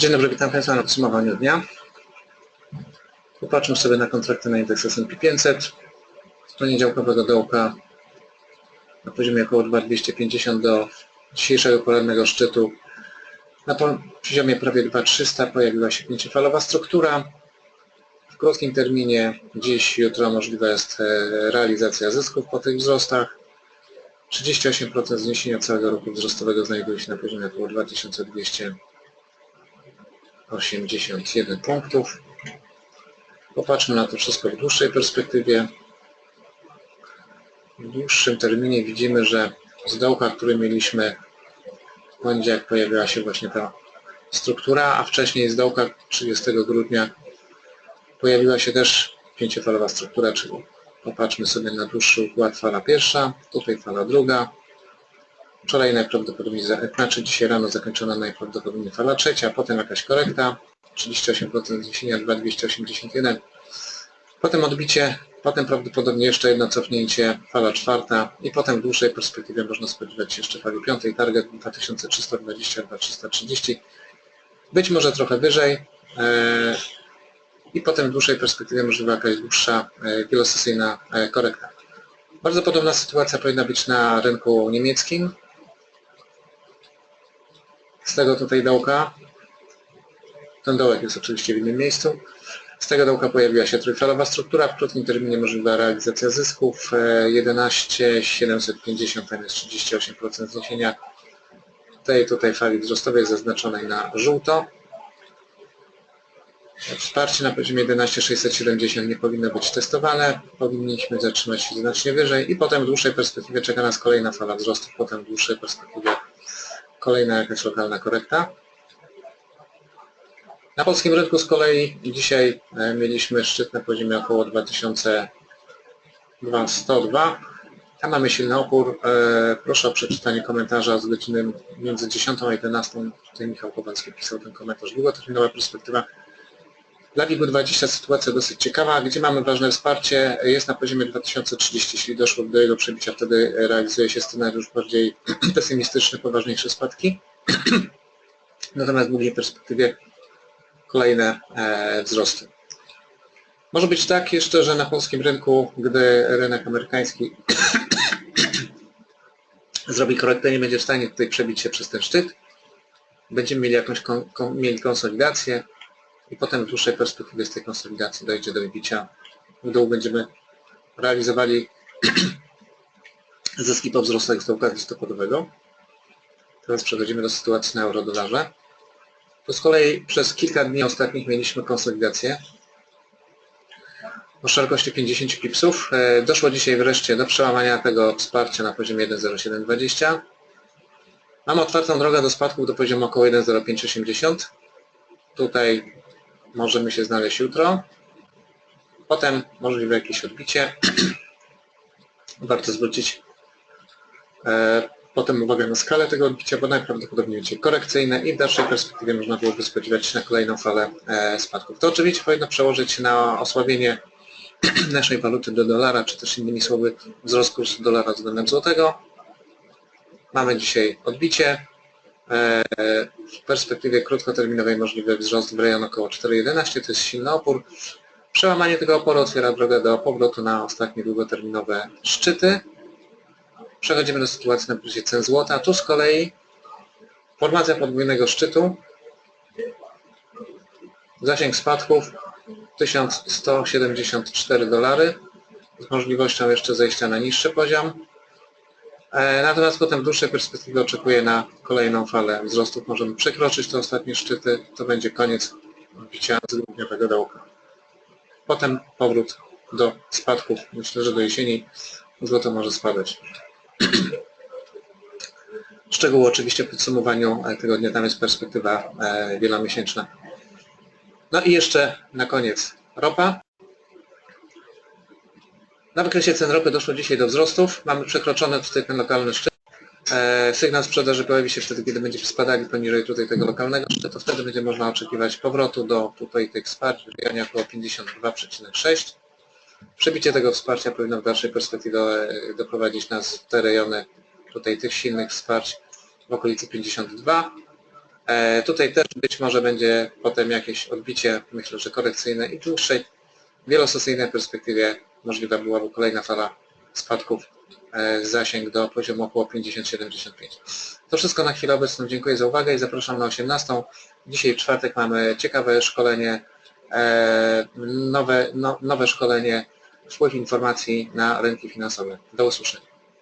Dzień dobry, witam Państwa na podsumowaniu dnia. Popatrzmy sobie na kontrakty na indeks S&P 500. Z poniedziałkowego dołka na poziomie około 2250 do dzisiejszego porannego szczytu na poziomie prawie 2300 pojawiła się pięciofalowa struktura. W krótkim terminie dziś, jutro możliwa jest e, realizacja zysków po tych wzrostach. 38% zniesienia całego roku wzrostowego znajduje się na poziomie około 2281 punktów. Popatrzmy na to wszystko w dłuższej perspektywie. W dłuższym terminie widzimy, że z dołka, który mieliśmy w poniedziałek pojawiła się właśnie ta struktura, a wcześniej z dołka 30 grudnia pojawiła się też pięciofalowa struktura, czyli popatrzmy sobie na dłuższy układ, fala pierwsza, tutaj fala druga. Wczoraj najprawdopodobniej, znaczy dzisiaj rano zakończona najprawdopodobniej fala trzecia, potem jakaś korekta, 38% zniesienia, 2,281. Potem odbicie, potem prawdopodobnie jeszcze jedno cofnięcie, fala czwarta i potem w dłuższej perspektywie można spodziewać się jeszcze fali piątej, target 2320-2330. Być może trochę wyżej e, i potem w dłuższej perspektywie możliwa jakaś dłuższa e, wielosesyjna e, korekta. Bardzo podobna sytuacja powinna być na rynku niemieckim. Z tego tutaj dołka ten dołek jest oczywiście w innym miejscu. Z tego dołka pojawiła się trójfalowa struktura, w krótkim terminie możliwa realizacja zysków 11 750, tam jest 38% zniesienia tej tutaj fali wzrostowej zaznaczonej na żółto. Wsparcie na poziomie 11670 nie powinno być testowane, powinniśmy zatrzymać się znacznie wyżej i potem w dłuższej perspektywie czeka nas kolejna fala wzrostu, potem w dłuższej perspektywie kolejna jakaś lokalna korekta. Na polskim rynku z kolei dzisiaj e, mieliśmy szczyt na poziomie około 2102. Tam mamy silny opór. E, proszę o przeczytanie komentarza z godziny między 10 a 11. Tutaj Michał Kowalski pisał ten komentarz. Długoterminowa perspektywa. Dla WIG-20 sytuacja dosyć ciekawa. Gdzie mamy ważne wsparcie? Jest na poziomie 2030. Jeśli doszło do jego przebicia, wtedy realizuje się scenariusz bardziej pesymistyczny, poważniejsze spadki. Natomiast w długiej perspektywie kolejne e, wzrosty. Może być tak jeszcze, że na polskim rynku, gdy rynek amerykański zrobi korektę, nie będzie w stanie tutaj przebić się przez ten szczyt. Będziemy mieli jakąś kon, kon, mieli konsolidację i potem w dłuższej perspektywie z tej konsolidacji dojdzie do wybicia w dół. Będziemy realizowali zyski po wzrostach z dołka listopadowego. Teraz przechodzimy do sytuacji na euro-dolarze. To z kolei przez kilka dni ostatnich mieliśmy konsolidację o szerokości 50 pipsów. E, doszło dzisiaj wreszcie do przełamania tego wsparcia na poziomie 1.0720. Mamy otwartą drogę do spadków do poziomu około 1.0580. Tutaj możemy się znaleźć jutro. Potem możliwe jakieś odbicie. Warto zwrócić e, potem uwagę na skalę tego odbicia, bo najprawdopodobniej będzie korekcyjne i w dalszej perspektywie można byłoby spodziewać się na kolejną falę e, spadków. To oczywiście powinno przełożyć się na osłabienie naszej waluty do dolara, czy też innymi słowy wzrost kursu dolara względem złotego. Mamy dzisiaj odbicie. E, w perspektywie krótkoterminowej możliwy wzrost w rejon około 4,11, to jest silny opór. Przełamanie tego oporu otwiera drogę do powrotu na ostatnie długoterminowe szczyty. Przechodzimy do sytuacji na bursie cen złota. Tu z kolei formacja podwójnego szczytu. Zasięg spadków 1174 dolary z możliwością jeszcze zejścia na niższy poziom. E, natomiast potem w dłuższej perspektywie oczekuję na kolejną falę wzrostów. Możemy przekroczyć te ostatnie szczyty. To będzie koniec bicia z grudniowego dołka. Potem powrót do spadków. Myślę, że do jesieni złoto może spadać. Szczegóły oczywiście w podsumowaniu tego dnia, tam jest perspektywa e, wielomiesięczna. No i jeszcze na koniec ropa. Na wykresie cen ropy doszło dzisiaj do wzrostów. Mamy przekroczony tutaj ten lokalny szczyt. E, sygnał sprzedaży pojawi się wtedy, kiedy będziemy spadali poniżej tutaj tego lokalnego szczytu. Wtedy będzie można oczekiwać powrotu do tutaj tych wsparć w rejonie około 52,6. Przebicie tego wsparcia powinno w dalszej perspektywie doprowadzić nas w te rejony tutaj tych silnych wsparć w okolicy 52. E, Tutaj też być może będzie potem jakieś odbicie, myślę, że korekcyjne i dłuższej, wielosesyjnej perspektywie możliwa byłaby kolejna fala spadków e, zasięg do poziomu około 50-75. To wszystko na chwilę obecną. Dziękuję za uwagę i zapraszam na 18. Dzisiaj w czwartek mamy ciekawe szkolenie, e, nowe, no, nowe szkolenie, wpływ informacji na rynki finansowe. Do usłyszenia.